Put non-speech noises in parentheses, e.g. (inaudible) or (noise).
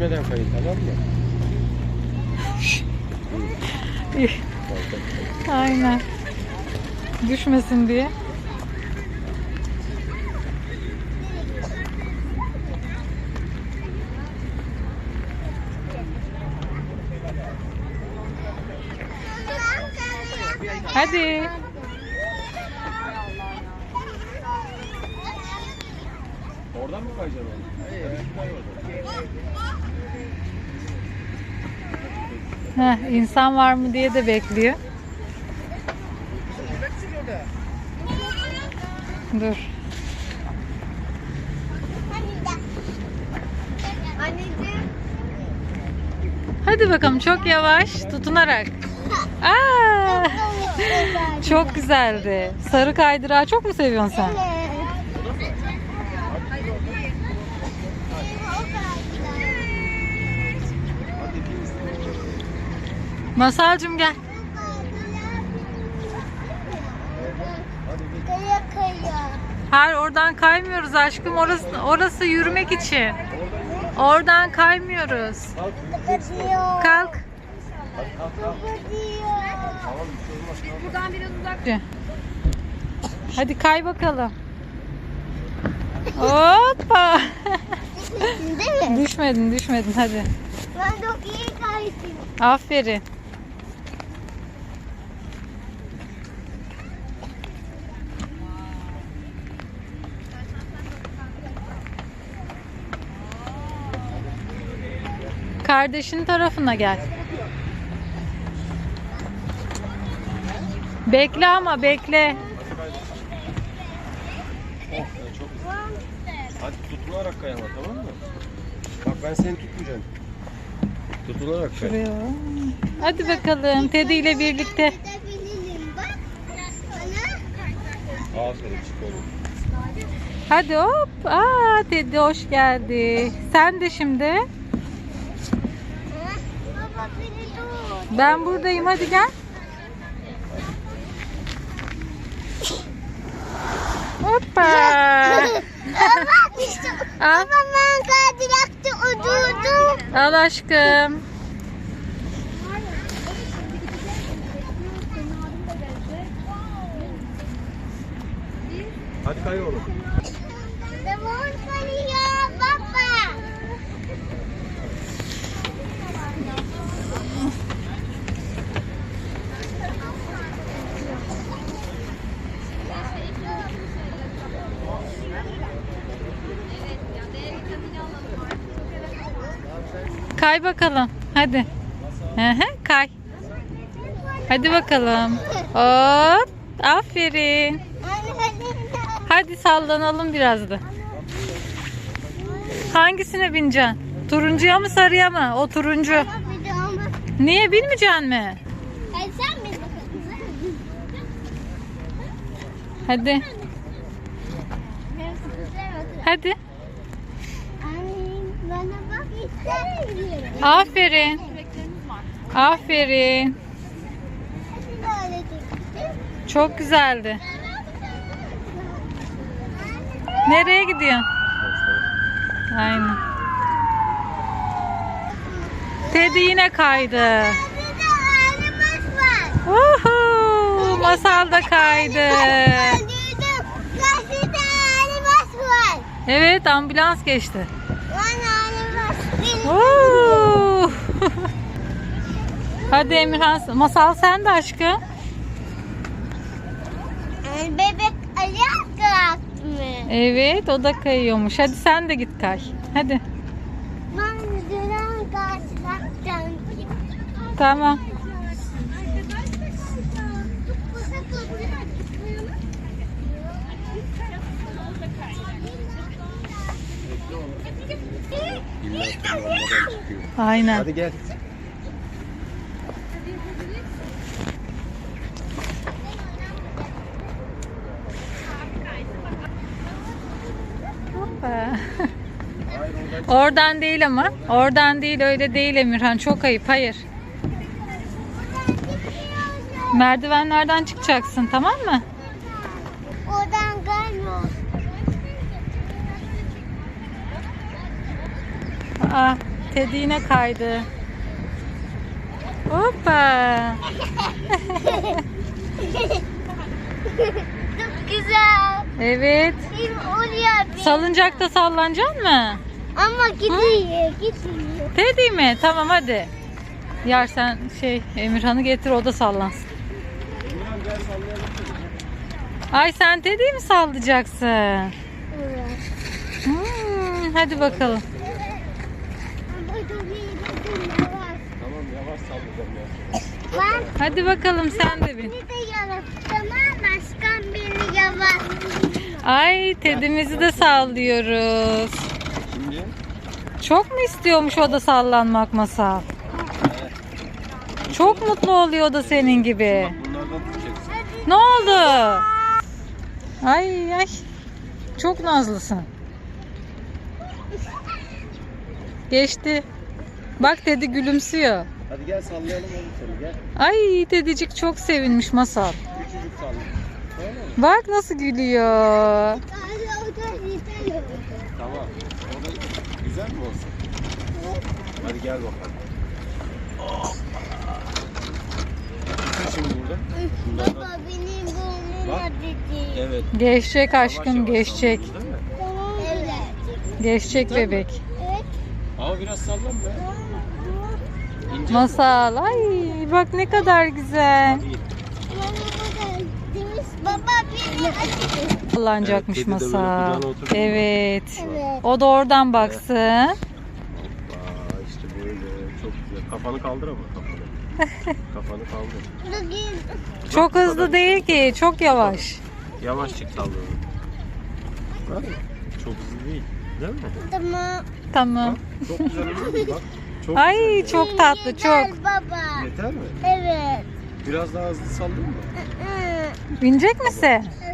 düşmeden kayın tamam mı? Aynen. Düşmesin diye. Hadi. Oradan mı kayacaksın Heh, insan var mı diye de bekliyor. Dur. Hadi bakalım çok yavaş tutunarak. Aa! (laughs) Çok güzeldi. Sarı kaydırağı çok mu seviyorsun sen? Masalcım gel. Hayır oradan kaymıyoruz aşkım. Orası orası yürümek için. Oradan kaymıyoruz. Kalk. Buradan biraz uzak. Hadi kay bakalım. Hoppa. Değil mi? düşmedin düşmedin hadi. Ben çok iyi kaydım. Aferin. Kardeşin tarafına gel. Bekle ama bekle. Hadi tutunarak kay ama tamam mı? Bak ben seni tutmayacağım. Tutunarak kay. Şuraya. Hadi bakalım Teddy ile birlikte. Aferin çık oğlum. Hadi hop. Aa Teddy hoş geldi. Sen de şimdi. Ha? Baba beni dur. Ben buradayım hadi gel. Hoppa. Al, Baba ben kaydırakta oturdum. al aşkım. Hadi kay oğlum. Limon kayıyor baba. Kay bakalım. Hadi. Hı hı, kay. Hadi bakalım. Hop. Aferin. Hadi. Sallanalım biraz da. Hangisine bineceksin? Turuncuya mı sarıya mı? O turuncu. Niye binmeyeceksin mi? Hadi. Hadi. Aferin. Aferin. Çok güzeldi. Nereye gidiyorsun? Aynen. Teddy yine kaydı. Uhu, masal da kaydı. Evet ambulans geçti. Hadi Emirhan, masal sen de aşkım. Yani bebek ayak kalktı? Evet o da kayıyormuş. Hadi sen de git kay. Hadi. Ben dönen karşıdan. Tamam. Aynen. Hadi gel. Hoppa. (laughs) Oradan değil ama. Oradan değil öyle değil Emirhan. Çok ayıp. Hayır. Merdivenlerden çıkacaksın tamam mı? Oradan gelmiyor. Aa, Teddy yine kaydı. Hoppa. (laughs) Çok güzel. Evet. Bir oluyor bir. Salıncakta sallanacak mı? Ama gidiyor, gidiyor. Teddy mi? Tamam hadi. Yar sen şey Emirhan'ı getir o da sallansın. Emirhan gel sallayalım. Ay sen Teddy'yi mi sallayacaksın? Hmm, hadi bakalım. Tamam yavaş sallayacağım ya. Ben Hadi bakalım sen de bin. beni de yavaş. Tamam başkan beni yavaş. Ay Teddy'mizi de sallıyoruz. Şimdi Çok mu istiyormuş o da sallanmak masal? Çok mutlu oluyor o da senin gibi. Ne oldu? Ay ay. Çok nazlısın. Geçti. Bak dedi gülümsüyor. Hadi gel sallayalım oğlum seni gel. Ay dedicik çok sevinmiş masal. Küçücük salla. Bak nasıl gülüyor. Tamam. O da güzel mi olsun? Hadi gel bakalım. Sen şimdi burada. Baba benim burnum Bak. acıdı. Evet. Geçecek Yavaş aşkım yavaş geçecek. sallıyoruz, değil mi? Evet. Geçecek Değil bebek. Evet. Ama biraz sallan be. İnce Masal. Ay bak ne kadar güzel. Hadi. Baba Sallanacakmış Evet, oturdu. Evet. Evet. O da oradan baksın. Hoppa işte böyle çok güzel. Kafanı kaldır ama kafanı. (laughs) kafanı kaldır. Çok hızlı değil ki. Çok yavaş. Yavaşçık sallıyorum. Bak, Çok hızlı değil. Değil mi? tamam. Tamam. Bak, çok güzel? Bak. Çok Ay güzel. çok tatlı Yeter çok. baba. Yeter mi? Evet. Biraz daha hızlı mı? Hı, Binecek misin? Evet.